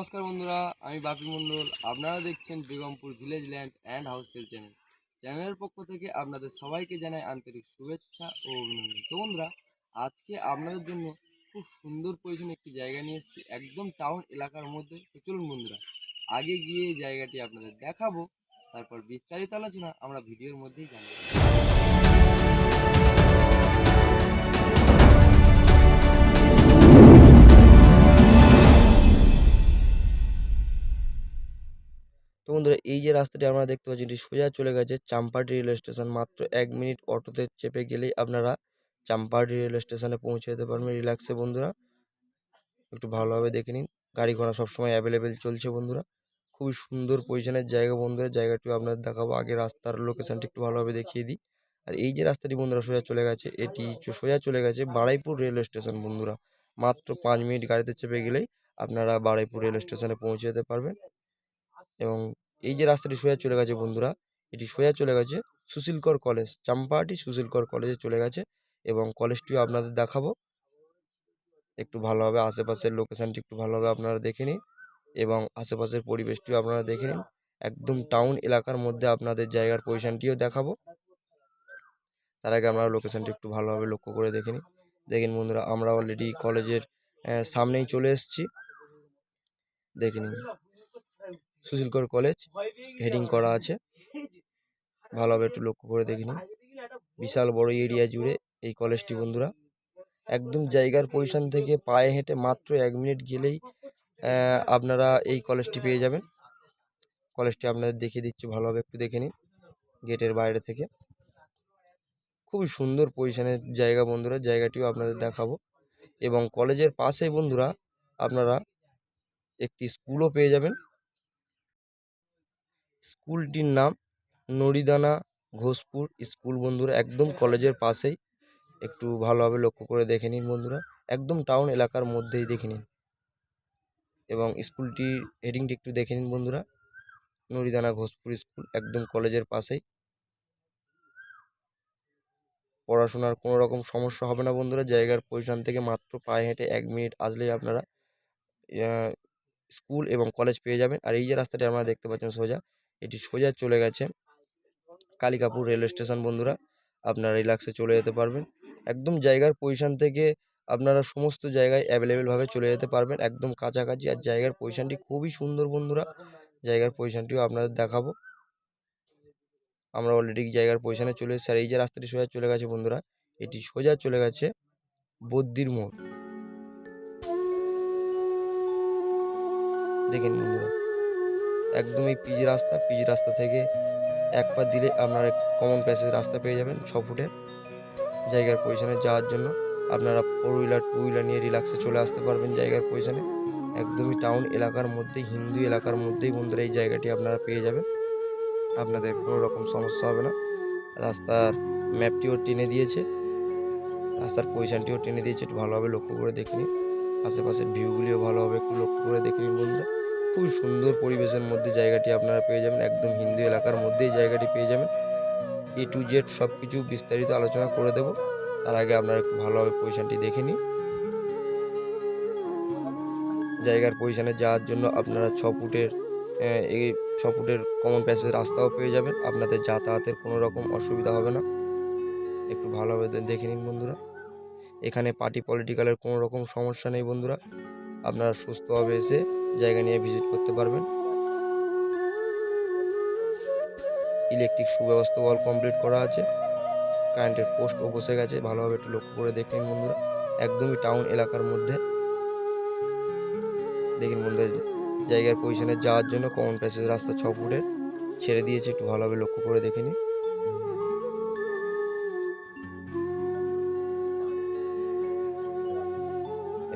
নমস্কার বন্ধুরা, আমি বাপি মন্ডল আপনারা দেখছেন বেগমপুর ভিলেজ ল্যান্ড অ্যান্ড হাউসের চ্যানেল। চ্যানেলের পক্ষ থেকে আপনাদের সবাইকে জানাই আন্তরিক শুভেচ্ছা ও অভিনন্দন। তো বন্ধুরা, আজকে আপনাদের জন্য খুব সুন্দর পরিচ্ছন্ন একটি জায়গা নিয়ে এসেছি, একদম টাউন এলাকার মধ্যে। তো চলুন বন্ধুরা, আগে গিয়ে জায়গাটি আপনাদের দেখাবো, তারপর বিস্তারিত আলোচনা আমরা ভিডিওর মধ্যেই জানাব। এই যে রাস্তাটি আপনারা দেখতে পাচ্ছেন এটি সোজা চলে গেছে চাম্পাটি রেল স্টেশন। মাত্র এক মিনিট অটোতে চেপে গেলেই আপনারা চাম্পাটি রেল স্টেশনে পৌঁছে যেতে পারবেন। রিল্যাক্সে বন্ধুরা, একটু ভালোভাবে দেখে নিন। গাড়ি ঘোড়া সবসময় অ্যাভেলেবেল চলছে বন্ধুরা। খুবই সুন্দর পজিশনের জায়গা বন্ধুরা। জায়গাটিও আপনাদের দেখাবো। আগে রাস্তার লোকেশানটি একটু ভালোভাবে দেখিয়ে দিই। আর এই যে রাস্তাটি বন্ধুরা সোজা চলে গেছে, এটি সোজা চলে গেছে বাড়াইপুর রেল স্টেশন বন্ধুরা। মাত্র পাঁচ মিনিট গাড়িতে চেপে গেলেই আপনারা বাড়াইপুর রেল স্টেশনে পৌঁছে যেতে পারবেন। এবং এই যে রাস্তাটি সোজা চলে গেছে বন্ধুরা, এটি সোজা চলে গেছে সুশীলকর কলেজ, চাম্পাহাটি সুশীলকর কলেজে চলে গেছে এবং কলেজটিও আপনাদের দেখাবো। একটু ভালোভাবে আশেপাশের লোকেশানটি একটু ভালোভাবে আপনারা দেখে নিন এবং আশেপাশের পরিবেশটিও আপনারা দেখে নিন। একদম টাউন এলাকার মধ্যে আপনাদের জায়গার পজিশনটিও দেখাবো। তার আগে আপনারা লোকেশানটি একটু ভালোভাবে লক্ষ্য করে দেখে নিন দেখেন বন্ধুরা, আমরা অলরেডি কলেজের সামনেই চলে এসেছি। দেখে নিন। সুশীলকর কলেজ, হেডিং করা আছে। ভালোভাবে একটু লক্ষ্য করে দেখে নিন। বিশাল বড় এরিয়া জুড়ে এই কলেজটি, বন্ধুরা। একদম জায়গার পজিশন থেকে পায়ে হেঁটে মাত্র এক মিনিট গেলেই আপনারা এই কলেজটি পেয়ে যাবেন। কলেজটি আপনাদের দেখিয়ে দিচ্ছি ভালোভাবে একটু দেখে নিন গেটের বাইরে থেকে। খুবই সুন্দর পজিশনের জায়গা, বন্ধুরা। জায়গাটিও আপনাদের দেখাবো। এবং কলেজের পাশেই, বন্ধুরা, আপনারা একটি স্কুলও পেয়ে যাবেন। স্কুলটির নাম নড়িদানা ঘোষপুর। স্কুল বন্ধুরা একদম কলেজের পাশেই। একটু ভালোভাবে লক্ষ্য করে দেখে নিন বন্ধুরা। একদম টাউন এলাকার মধ্যেই দেখে নিন। এবং স্কুলটির হেডিংটি একটু দেখে নিন বন্ধুরা। নড়িদানা ঘোষপুর স্কুল একদম কলেজের পাশেই। পড়াশোনার কোনো রকম সমস্যা হবে না বন্ধুরা। জায়গার পজিশন থেকে মাত্র পায়ে হেঁটে এক মিনিট আসলেই আপনারা স্কুল এবং কলেজ পেয়ে যাবেন। আর এই যে রাস্তাটি আপনারা দেখতে পাচ্ছেন সোজা এটি সোজা চলে গেছে। কালিকাপুর রেলওয়ে স্টেশন বন্ধুরা, আপনারা রিল্যাক্সে চলে যেতে পারবেন। একদম জায়গার পজিশন থেকে আপনারা সমস্ত জায়গায় অ্যাভেলেবেলভাবে চলে যেতে পারবেন। একদম কাছাকাছি আর জায়গার পজিশনটি খুবই সুন্দর বন্ধুরা। জায়গার পজিশনটিও আপনাদের দেখাবো। আমরা অলরেডি জায়গার পজিশনে চলে এসেছি। আর এই যে রাস্তাটি সোজা চলে গেছে বন্ধুরা, এটি সোজা চলে গেছে বদ্দির মোড়। দেখেন বন্ধুরা। একদম এই পিচ রাস্তা পিচ রাস্তা থেকে এক পা দিলে আপনারা কমন প্যাসেজ রাস্তা পেয়ে যাবেন ছ ফুটে জায়গার পজিশনে যাওয়ার জন্য। আপনারা ফোর হুইলার টু হুইলার নিয়ে রিল্যাক্সে চলে আসতে পারবেন জায়গার পজিশনে একদমই টাউন এলাকার মধ্যেই, হিন্দু এলাকার মধ্যেই বন্ধুরা এই জায়গাটি আপনারা পেয়ে যাবেন। আপনাদের কোনো রকম সমস্যা হবে না। রাস্তার ম্যাপটিও টেনে দিয়েছে। রাস্তার পজিশনটিও টেনে দিয়েছে, একটু ভালোভাবে লক্ষ্য করে দেখে নিন। আশেপাশের ভিউগুলিও ভালোভাবে একটু লক্ষ্য করে দেখে নিন বন্ধুরা। খুবই সুন্দর পরিবেশের মধ্যে জায়গাটি আপনারা পেয়ে যাবেন, একদম হিন্দু এলাকার মধ্যেই জায়গাটি পেয়ে যাবেন। এ টু জেড সব কিছু বিস্তারিত আলোচনা করে দেব, তার আগে আপনারা একটু ভালোভাবে পজিশনটি দেখে নিন। জায়গার পজিশানে যাওয়ার জন্য আপনারা ছ ফুটের এই ছ ফুটের কমন প্যাসেজ রাস্তাও পেয়ে যাবেন, আপনাদের যাতায়াতের কোনো রকম অসুবিধা হবে না। একটু ভালোভাবে দেখে নিন বন্ধুরা। এখানে পার্টি পলিটিক্যালের কোনো রকম সমস্যা নেই বন্ধুরা। আপনারা সুস্থভাবে এসে জায়গা নিয়ে ভিজিট করতে পারবেন। ইলেকট্রিক সুব্যবস্থা অল কমপ্লিট করা আছে। কারেন্টের পোস্টও বসে গেছে, ভালোভাবে একটু লক্ষ্য করে দেখে নিন বন্ধুরা। একদমই টাউন এলাকার মধ্যে। দেখুন বন্ধুরা, জায়গার পজিশনে যাওয়ার জন্য কমন প্যাসেজ রাস্তা ছ ফুটের। ছেড়ে দিয়েছে, একটু ভালোভাবে লক্ষ্য করে দেখে নিন।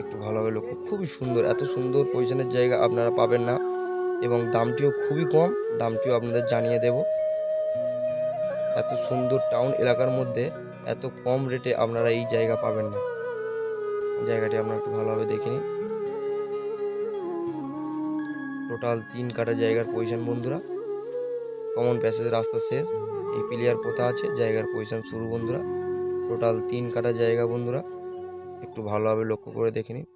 একটু ভালোভাবে লক্ষ্য খুবই সুন্দর। এত সুন্দর পজিশনের জায়গা আপনারা পাবেন না। এবং দামটিও খুবই কম। দামটিও আপনাদের জানিয়ে দেব। এত সুন্দর টাউন এলাকার মধ্যে এত কম রেটে আপনারা এই জায়গা পাবেন না। জায়গাটি আপনারা একটু ভালোভাবে দেখে নিন টোটাল তিন কাটা জায়গার পজিশন বন্ধুরা। কমন প্যাসেজ রাস্তা শেষ। এই প্লেয়ার পোতা আছে? জায়গার পজিশন শুরু বন্ধুরা। টোটাল তিন কাটা জায়গা বন্ধুরা। একটু ভালোভাবে লক্ষ্য করে দেখে নিন।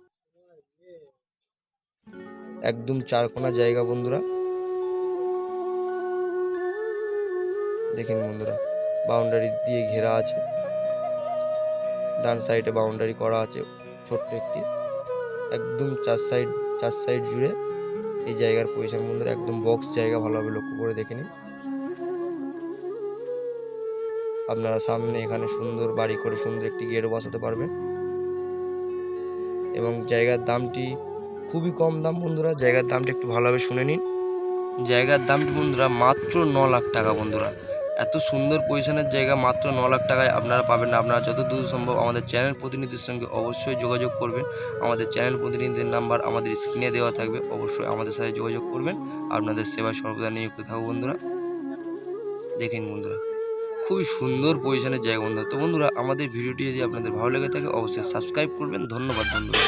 একদম চারকোনা জায়গা বন্ধুরা। দেখেন বন্ধুরা বাউন্ডারি দিয়ে ঘেরা আছে। ডান সাইডে বাউন্ডারি করা আছে, ছোট্ট একটি। একদম চার সাইড চার সাইড জুড়ে এই জায়গার পজিশন বন্ধুরা, একদম বক্স জায়গা ভালোভাবে লক্ষ্য করে দেখে নিন। আপনারা সামনে এখানে সুন্দর বাড়ি করে সুন্দর একটি গেট বসাতে পারবেন। এবং জায়গার দামটি খুবই কম দাম বন্ধুরা, জায়গার দামটি একটু ভালোভাবে শুনে নিন। জায়গার দামটি বন্ধুরা মাত্র ন লাখ টাকা বন্ধুরা। এত সুন্দর পজিশনের জায়গা মাত্র ন লাখ টাকায় আপনারা পাবেন না। আপনারা যত দূর সম্ভব আমাদের চ্যানেল প্রতিনিধির সঙ্গে অবশ্যই যোগাযোগ করবেন। আমাদের চ্যানেল প্রতিনিধির নাম্বার আমাদের স্ক্রিনে দেওয়া থাকবে। অবশ্যই আমাদের সাথে যোগাযোগ করবেন। আপনাদের সেবায় সর্বদা নিযুক্ত থাকব বন্ধুরা। দেখেন বন্ধুরা। খুবই সুন্দর পজিশনের জায়গা বন্ধুরা তো বন্ধুরা, আমাদের ভিডিওটি যদি আপনাদের ভালো লেগে থাকে, অবশ্যই সাবস্ক্রাইব করবেন। ধন্যবাদ বন্ধুরা।